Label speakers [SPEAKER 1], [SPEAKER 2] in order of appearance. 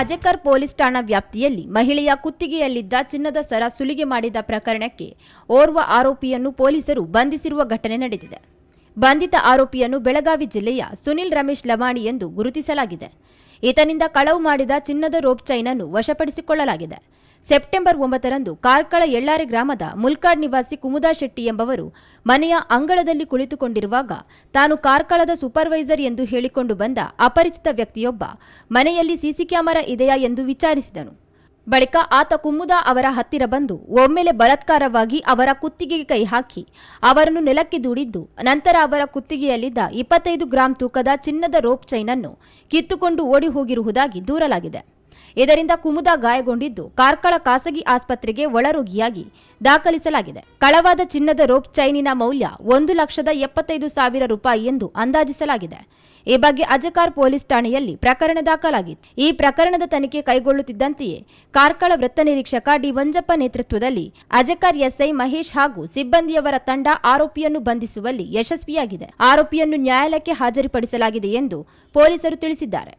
[SPEAKER 1] ಅಜಕರ್ police ಠಾಣಾ ವ್ಯಾಪ್ತಿಯಲ್ಲಿ ಮಹಿಳೆಯ ಕುತ್ತಿಗೆಯಲ್ಲಿದ್ದ ಚಿನ್ನದ ಸರ ಸುಲಿಗೆ ಮಾಡಿದ ಪ್ರಕರಣಕ್ಕೆ ಓರ್ವ ಆರೋಪಿಯನ್ನು ಪೊಲೀಸರು ಬಂಧಿಸಿರುವ ಘಟನೆ ನಡೆದಿದೆ. ಬಂಧಿತ ಆರೋಪಿಯನ್ನು ಬೆಳಗಾವಿ ಜಿಲ್ಲೆಯ ಸುನಿಲ್ ರಮೇಶ್ ಲವಾಣಿ ಎಂದು ಗುರುತಿಸಲಾಗಿದೆ. ಈತನಿಂದ ಕಳವು ಮಾಡಿದ ಚಿನ್ನದ ರೋಪ್ ಚೈನನ್ನು ವಶಪಡಿಸಿಕೊಳ್ಳಲಾಗಿದೆ. ಸೆಪ್ಟೆಂಬರ್ ಒಂಬತ್ತರಂದು ಕಾರ್ಕಳ ಎಳ್ಳಾರೆ ಗ್ರಾಮದ ಮುಲ್ಕಾಡ್ ನಿವಾಸಿ ಕುಮುದಾ ಶೆಟ್ಟಿ ಎಂಬವರು ಮನೆಯ ಅಂಗಳದಲ್ಲಿ ಕುಳಿತುಕೊಂಡಿರುವಾಗ ತಾನು ಕಾರ್ಕಳದ ಸೂಪರ್ವೈಸರ್ ಎಂದು ಹೇಳಿಕೊಂಡು ಬಂದ ಅಪರಿಚಿತ ವ್ಯಕ್ತಿಯೊಬ್ಬ ಮನೆಯಲ್ಲಿ ಸಿಸಿ ಕ್ಯಾಮೆರಾ ಇದೆಯಾ ಎಂದು ವಿಚಾರಿಸಿದನು. ಬಳಿಕ ಆತ ಕುಮುದಾ ಅವರ ಹತ್ತಿರ ಬಂದು ಒಮ್ಮೆಲೆ ಬಲತ್ಕಾರವಾಗಿ ಅವರ ಕುತ್ತಿಗೆಗೆ ಕೈ ಹಾಕಿ ಅವರನ್ನು ನೆಲಕ್ಕೆ ದೂಡಿದ್ದು, ನಂತರ ಅವರ ಕುತ್ತಿಗೆಯಲ್ಲಿದ್ದ ಇಪ್ಪತ್ತೈದು ಗ್ರಾಂ ತೂಕದ ಚಿನ್ನದ ರೋಪ್ ಚೈನನ್ನು ಕಿತ್ತುಕೊಂಡು ಓಡಿ ಹೋಗಿರುವುದಾಗಿ ದೂರಲಾಗಿದೆ. ಇದರಿಂದ ಕುಮುದಾ ಗಾಯಗೊಂಡಿದ್ದು ಕಾರ್ಕಳ ಖಾಸಗಿ ಆಸ್ಪತ್ರೆಗೆ ಒಳರೋಗಿಯಾಗಿ ದಾಖಲಿಸಲಾಗಿದೆ. ಕಳವಾದ ಚಿನ್ನದ ರೋಪ್ ಚೈನಿನ ಮೌಲ್ಯ ಒಂದು ಲಕ್ಷದ ಎಪ್ಪತ್ತೈದು ಸಾವಿರ ರೂಪಾಯಿ ಎಂದು ಅಂದಾಜಿಸಲಾಗಿದೆ. ಈ ಬಗ್ಗೆ ಅಜಕಾರ್ ಪೊಲೀಸ್ ಠಾಣೆಯಲ್ಲಿ ಪ್ರಕರಣ ದಾಖಲಾಗಿತ್ತು. ಈ ಪ್ರಕರಣದ ತನಿಖೆ ಕೈಗೊಳ್ಳುತ್ತಿದ್ದಂತೆಯೇ ಕಾರ್ಕಳ ವೃತ್ತ ನಿರೀಕ್ಷಕ ಡಿ ಮಂಜಪ್ಪ ನೇತೃತ್ವದಲ್ಲಿ ಅಜಕಾರ್ ಎಸ್ಐ ಮಹೇಶ್ ಹಾಗೂ ಸಿಬ್ಬಂದಿಯವರ ತಂಡ ಆರೋಪಿಯನ್ನು ಬಂಧಿಸುವಲ್ಲಿ ಯಶಸ್ವಿಯಾಗಿದೆ. ಆರೋಪಿಯನ್ನು ನ್ಯಾಯಾಲಯಕ್ಕೆ ಹಾಜರುಪಡಿಸಲಾಗಿದೆ ಎಂದು ಪೊಲೀಸರು ತಿಳಿಸಿದ್ದಾರೆ.